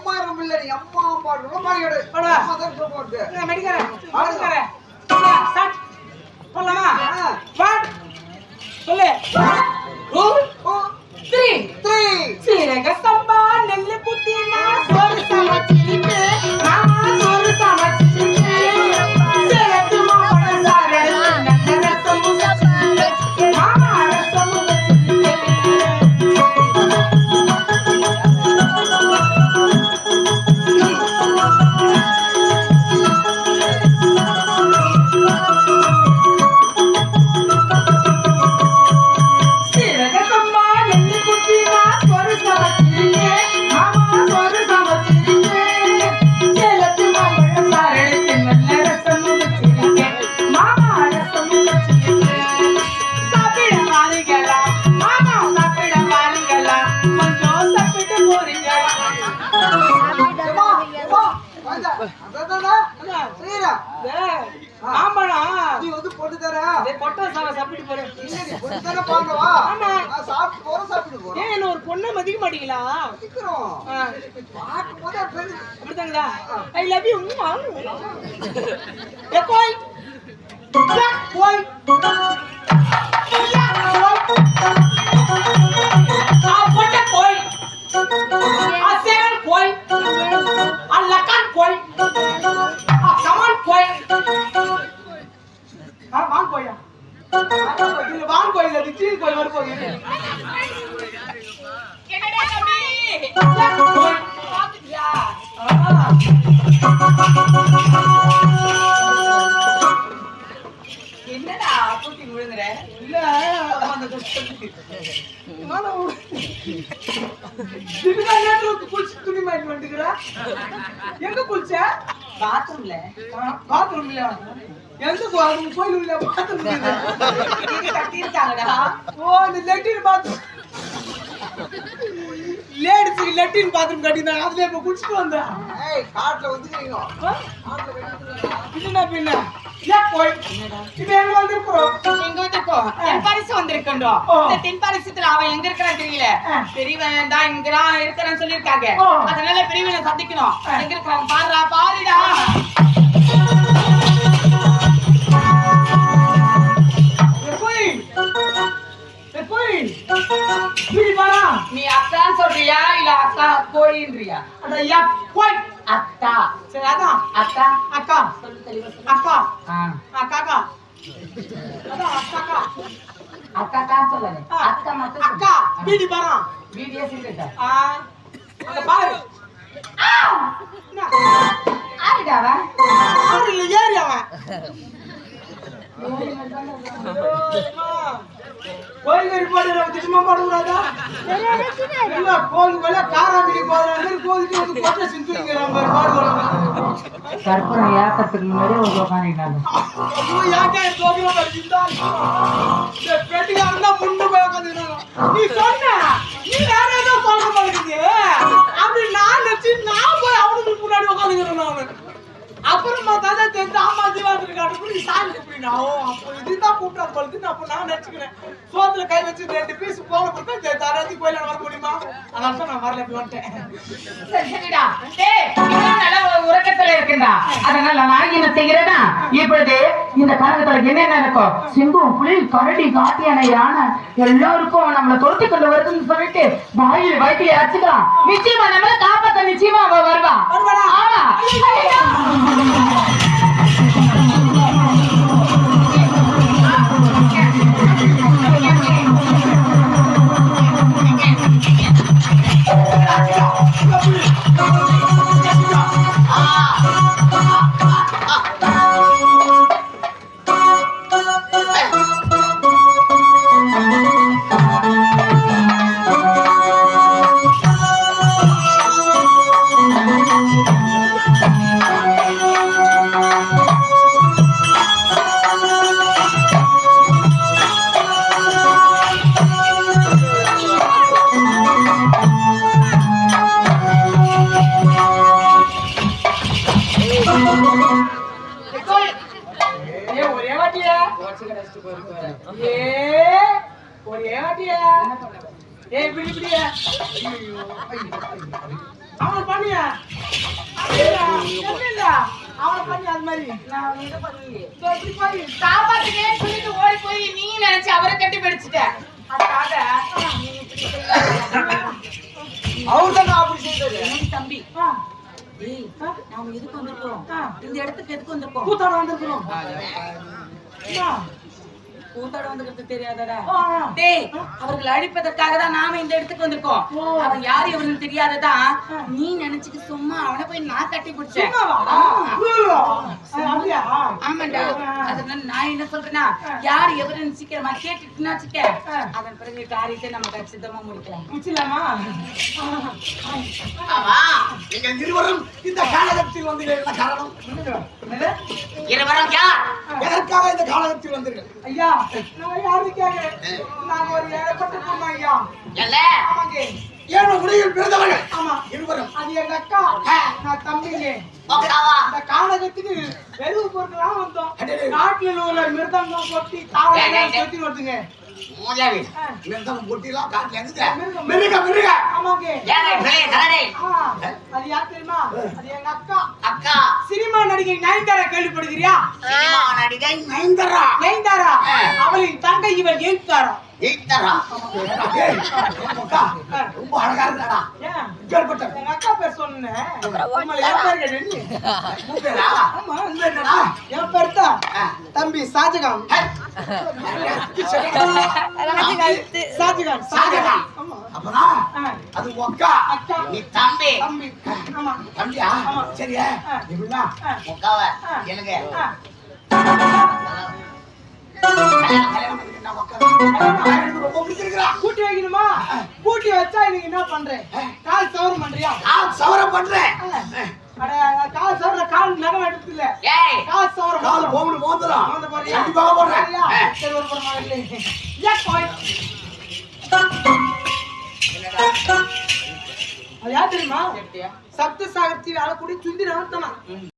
சும்மா இருக்கும் இல்ல நீ அம்மா பாடு ரொம்ப பாடு பாடுவா. அம்மா தான் போறது நான் மெடிக்கிறேன் மெடிக்கிறேன் ஸ்டார்ட் சொல்லு. Two three three seeraga samba நெல்லு குத்தினா வாங்க நீ வந்து பொண்ணு தர டேய், சாப்பிட்டு போறேன் பொட்டு தர பொண்ணு ஆமா. சாப்பிட்டு சாப்பிட்டு போறேன் ஏன் ஒரு பொண்ணை மதிக்க மாட்டீங்களா சீக்கிரம் ஆ, பார்க்கும் போது அப்படித்தாங்களா ஐ லவ் யூ ஏ கோய் யா, என்னடா கூட்டி விழுந்துற? இல்ல அந்த குளிச்சு துணி மாட்டிட்டு வந்துக்கிறா. எங்க குளிச்ச? பாத்ரூம்ல. ஆ, எந்த கோயில் உள்ள பாத்ரூம் இது? ஓ, இந்த லெட்டின் பாத்ரூம். Ladies க்கு latrine bathroom கட்டியிருந்தாங்க. அதுல இப்ப குளிச்சுட்டு வந்தேன். ஏய் காட்டுல வந்துக்கிறீங்க. பின்ன ஓ. அதனால பெரியவனை சந்திக்கணும். எங்க இருக்கிறான்? பாருடா பாருடா. வாடா. நீ அக்கான்னு சொல்றியா இல்ல அக்கா கோழின்றியா அட யா, போய். அக்கா சரி அதான் அக்கா அக்கா. அக்கா. அக்காக்கா அதான் அக்காக்கா அக்காக்கா சொல்லல அக்கா மட்டும். அக்கா வீடு பாரா வீடியோ சீக்கிரட்டா ஆ அங்க பாரு? ஆரிடா அவன் ஆறு இல்ல ஏறி அவன் கோயிலுக்கு போடுற திட்டமா போடக்கூடாதா இல்ல கோயிலுக்கு போல காராமிலி போடுறாங்க கோயிலுக்கு வந்து கொட்டை சிந்துங்கிறான் பாரு பாடுவாங்க கற்பூரம் ஏக்கத்துக்கு முன்னாடி ஒரு உட்காந்துட்டாங்க படிச்சுட்டா? இந்த போய் உக்காந்துக்கிறாங்க. நீ சொன்ன, நீ வேற ஏதோ மாட்டேங்குது. அப்படி நான் நினைச்சு நான் போய் அவனுக்கு முன்னாடி உக்காந்துக்கிறேன் நானு. அப்புறமா தானே தெரிஞ்சு, ஆமா, ஜீவாக்கு இருக்காரு. நீ சாமி அப்ப இதுதான் கூப்பிட்டாரு போல அப்ப நான் நினைச்சுக்கிறேன். சோத்துல கை வச்சு ரெண்டு piece போன சரி, தராத்தி கோயிலாண்ட வர முடியுமா? அதனால தான் நான் வரல, இப்படி வந்துட்டேன். உறக்கத்துல இருக்கின்றா. அதனால நான் என்ன செய்கிறேன்னா, இப்பொழுது இந்த காலகட்டத்துல என்னென்ன இருக்கும் சிங்கம் புலி கரடி காட்டு யானை யானை எல்லாருக்கும் நம்மள துரத்தி கொண்டு வருதுன்னு சொல்லிட்டு வாயில் வயிற்றுல அடிச்சுக்கலாம் நிச்சயமா நம்மள காப்பாத்த நிச்சயமா அவ வருவா வருவாளா? 啊啊啊！ஒரே வாட்டியா? ஒரே வாட்டியா? ஏய் இப்படி அவனை பண்ணியா? அவனை பண்ணி அது மாதிரி. நான் என்ன பண்ணி எப்படி ஓடி போய் நீ நினைச்சு அவரை கட்டி பிடிச்சிட்ட. அதுக்காக அவர் தான் அப்படி செய்தது. தம்பி. ஏய் நாம எதுக்கு வந்திருக்கோம். இந்த இடத்துக்கு எதுக்கு வந்திருக்கோம் கூத்தாட வந்திருக்கிறோம்? கூத்தாட வந்துக்கிறது தெரியாதடா. டேய் அவர்கள் அழிப்பதற்காக தான் நாம இந்த இடத்துக்கு வந்திருக்கோம். அவன் யாரு ஆ. நீ நினைச்சுட்டு சும்மா அவனை போய் நான் கட்டி பிடிச்சேன்? ஆமாண்டா. அதனால நான் என்ன சொல்றேன்னா. யார் எவருன்னு சீக்கிரமா கேட்டுட்டுனா வச்சுக்க. ஆ. அதன் பிறகு காரியத்தை நம்ம கச்சிதமா முடிக்கலாம். நீங்கள் இருவரும் இந்த காலகத்தில் வந்தீர்கள். காரணம்? என்னது? இருவரும் யார்? எதற்காக இந்த காலகத்தில் வந்தீர்கள்? ஐயா. நான் யாரு நாங்க ஒரு ஏழப்பட்ட பொண்ணு ஐயா ஆமாங்க. ஏழு பிறந்தவர்கள். ஆமா. இருவரும். அது எங்க அக்கா? நான் தம்பிங்க. அந்த காலகத்துக்கு வெறுவு பொருட்களாம் வந்தோம். நாட்டுல உள்ள மிருதங்கம் கொட்டி டேய். கொத்தி வருதுங்க. மூதேவி பொட்டிலாம் காட்டில். மிருக மிருக. ஆமாங்க. ஏழை பிள்ளை அது யார் தெரியுமா? அது எங்க அக்கா. அக்கா. நடிகை நயன்தாரா கேள்விப்படுகிறியா? நடிகை நயன்தாரா. நயன்தாரா? அவளின் தங்கை இவள் எழுத்தாரா அக்கா, ரொம்ப அழகா இப்பேற்பட்ட எங்க அக்கா பேர் சொன்னேன். என் பேர் தான் தம்பி ஷாஜகான். ஷாஜகான். ஷாஜகான். அது நீ தம்பி. தம்பி. தம்பியா. சரியா. எப்படின்னா. எனக்கு கூட்டி வைக்கணுமா? கூட்டி வச்சா நீங்க என்ன பண்றேன் கால் சவரம் பண்றியா? நான் சவரம் பண்றேன் கால் சவர கால் நகம் எடுத்து இல்ல கால் சவரம் கால் போறியா? கண்டிப்பாக? ஆ. சரி, ஒரு இல்லை. போய்? அது யார் தெரியுமா? சப்த சாகர்த்தி வேலை கூடி சுந்தி ரவத்தனா